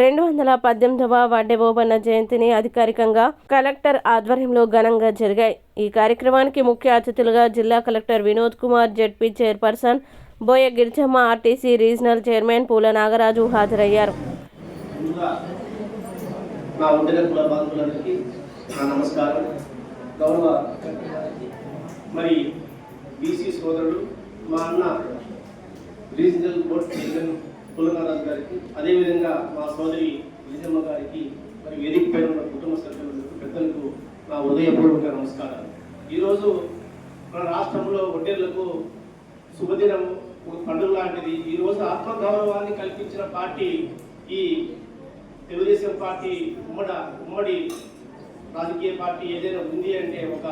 రెండు వందల పద్దెనిమిదవ వడ్డెబోబన్న జయంతిని అధికారికంగా కలెక్టర్ ఆధ్వర్యంలో ఘనంగా జరిగాయి. ఈ కార్యక్రమానికి ముఖ్య అతిథులుగా జిల్లా collector Vinod Kumar ZP chairperson Boya Girijamma RTC regional chairman Poola Nagaraju హాజరయ్యారు. నమస్కారం. గౌరవ మరి బీసీ సోదరుడు మా అన్న రీజనల్ బోర్డ్ చైర్మన్ పులనారాజు గారికి అదేవిధంగా మా సోదరి విజయమ్మ గారికి మరి వేదిక పైన ఉన్న కుటుంబ సభ్యులకు పెద్దలకు నా ఉదయపూర్వక నమస్కారాలు. ఈరోజు మన రాష్ట్రంలో ఒడ్డేళ్ళకు శుభదినం ఒక పండుగ లాంటిది. ఈ రోజు ఆత్మగౌరవాన్ని కల్పించిన పార్టీ ఈ తెలుగుదేశం పార్టీ ఉమ్మడ ఉమ్మడి రాజకీయ పార్టీ ఏదైనా ఉంది అంటే ఒక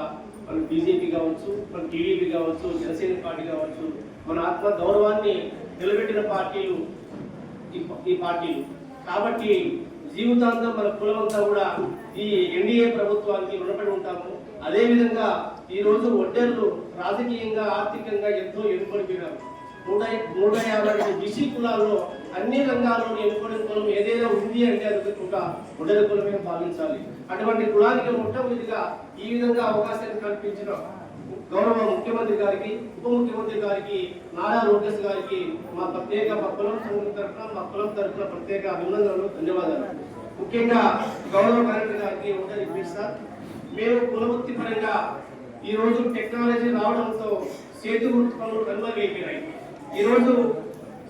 మన బీజేపీ కావచ్చు మన టీడీపీ కావచ్చు జనసేన పార్టీ కావచ్చు మన ఆత్మ గౌరవాన్ని నిలబెట్టిన పార్టీలు ఈ పార్టీలు. కాబట్టి జీవితాంతం మన కులమంతా కూడా ఈ ఎన్డీఏ ప్రభుత్వానికి రుణపడి ఉంటాము. అదేవిధంగా ఈ రోజు రాజకీయంగా ఆర్థికంగా ఎంతో ఎన్నుబడిపోయినారు నూట నూట యాభై బీసీ కులాల్లో అన్ని రంగాల్లోని ఎన్నుకునే కులం ఏదైనా ఉంది అంటే అది ఒక ఒడ్డెర కులమే భావించాలి అటువంటి కులానికి మొట్టమొదటిగా ఈ విధంగా అవకాశాన్ని కల్పించిన గౌరవ ముఖ్యమంత్రి గారికి ఉప ముఖ్యమంత్రి గారికి నారా లోకేష్ గారికి మా ప్రత్యేక మా కులం సంఘం తరఫున మా కులం తరఫున ప్రత్యేక అభినందనలు ధన్యవాదాలు. ముఖ్యంగా గౌరవ కలెక్టర్ గారికి ఒకటి రిక్వెస్ట్ సార్. మేము కులవృత్తి పరంగా ఈరోజు టెక్నాలజీ రావడంతో సేతు వృత్తి పనులు కనుమరుగైపోయినాయి. ఈరోజు రోజు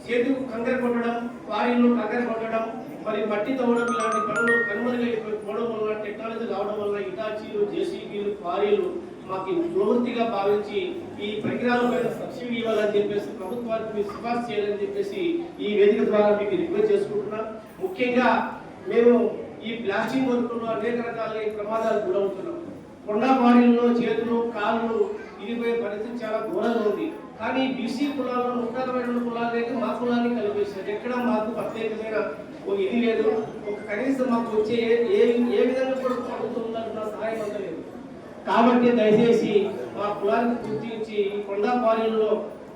సేతు కంకర కొట్టడం వారిలో కంకర కొట్టడం మరి మట్టి తవ్వడం ఇలాంటి పనులు కనుమరుగైపోవడం వల్ల టెక్నాలజీ రావడం వల్ల ఇటాచీలు జేసీబీలు క్వారీలు మాకు ప్రవృత్తిగా భావించి ఈ పరికరాలపైన సబ్సిడీ ఇవ్వాలని చెప్పేసి ప్రభుత్వానికి మీరు సిఫార్సు చేయాలని చెప్పేసి ఈ వేదిక ద్వారా మీకు రిక్వెస్ట్ చేసుకుంటున్నాం. ముఖ్యంగా మేము ఈ ప్లాస్టిక్ వర్క్లో అనేక రకాల ప్రమాదాలు గురవుతున్నాం. కొండా బాడీల్లో చేతులు కాళ్ళు ఇదిపోయే పరిస్థితి చాలా ఘోరంగా ఉంది. కానీ బీసీ కులాల్లో ఉన్నతమైన కులాలు మా కులాన్ని కలిపేశారు. ఎక్కడ మాకు ప్రత్యేకమైన ఇది లేదు. ఒక కనీసం మాకు వచ్చే ఏ ఏ- ఏ విధంగా కూడా ప్రభుత్వం సహాయం అందలేదు కాబట్టి దయచేసి మా కులానికి గుర్తించి ఈ కొండా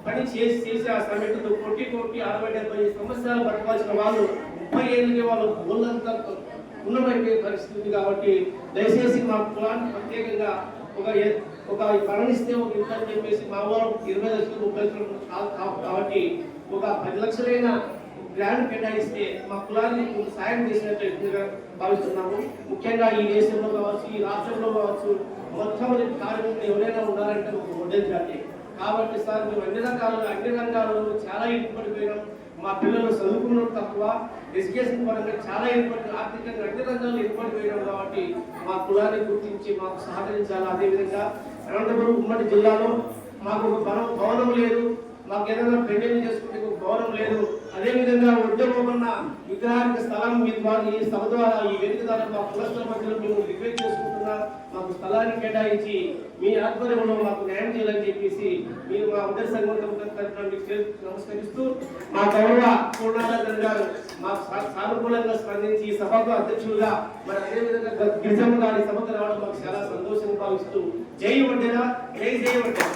పని చేసి చేసి ఆ సమయంలో కొట్టి కొట్టి అరవై డెబ్బై సంవత్సరాలు పట్టుకోవాల్సిన వాళ్ళు ముప్పై ఏళ్ళకి వాళ్ళు ఊళ్ళంతా ఉన్నమైపోయే పరిస్థితి కాబట్టి దయచేసి మా కులానికి ప్రత్యేకంగా ఒక ఒక మరణిస్తే ఒక ఇంత అని చెప్పేసి మా వాళ్ళు ఇరవై లక్షలు ముప్పై లక్షలు కాదు కాబట్టి ఒక పది లక్షలైన గ్రాండ్ కేటాయిస్తే మా కులాన్ని సాయం చేసినట్లుగా భావిస్తున్నాము. ముఖ్యంగా ఈ దేశంలో కావచ్చు ఈ రాష్ట్రంలో కావచ్చు మొట్టమొదటి కార్మికులు ఎవరైనా ఉండాలంటే ఒక వడ్డీ జాతి కాబట్టి సార్ మేము అన్ని రకాలుగా అన్ని రంగాల్లో చాలా ఇబ్బందిపోయినాం మా పిల్లలు చదువుకున్నది తక్కువ ఎడ్యుకేషన్ పరంగా చాలా ఇబ్బంది ఆర్థికంగా అన్ని రంగాల్లో ఇబ్బందిపోయినాం కాబట్టి మా కులాన్ని గుర్తించి మాకు సహకరించాలి. అదేవిధంగా అనంతపురం ఉమ్మడి జిల్లాలో మాకు ఒక భవనం భవనం లేదు. మాకు ఏదైనా పెళ్ళి చేసుకుంటే గౌరవం లేదు. అదే విధంగా ఉద్యోగమన్న విగ్రహానికి స్థలం మీ ద్వారా ఈ సభ ద్వారా ఈ వేదిక ద్వారా మా కులస్తుల మధ్యలో మేము రిక్వెస్ట్ చేసుకుంటున్నా మాకు స్థలాన్ని కేటాయించి మీ ఆధ్వర్యంలో మాకు న్యాయం చేయాలని చెప్పేసి మీరు మా ఉదయ సంఘం నమస్కరిస్తూ మా గౌరవ పూర్ణారాధన్ గారు మా సానుకూలంగా స్పందించి ఈ సభకు అధ్యక్షులుగా మరి అదేవిధంగా గ- గిరిజమ్మ గారి సభకు రావడం మాకు చాలా సంతోషంగా భావిస్తూ జై వండేరా జై జై వండేరా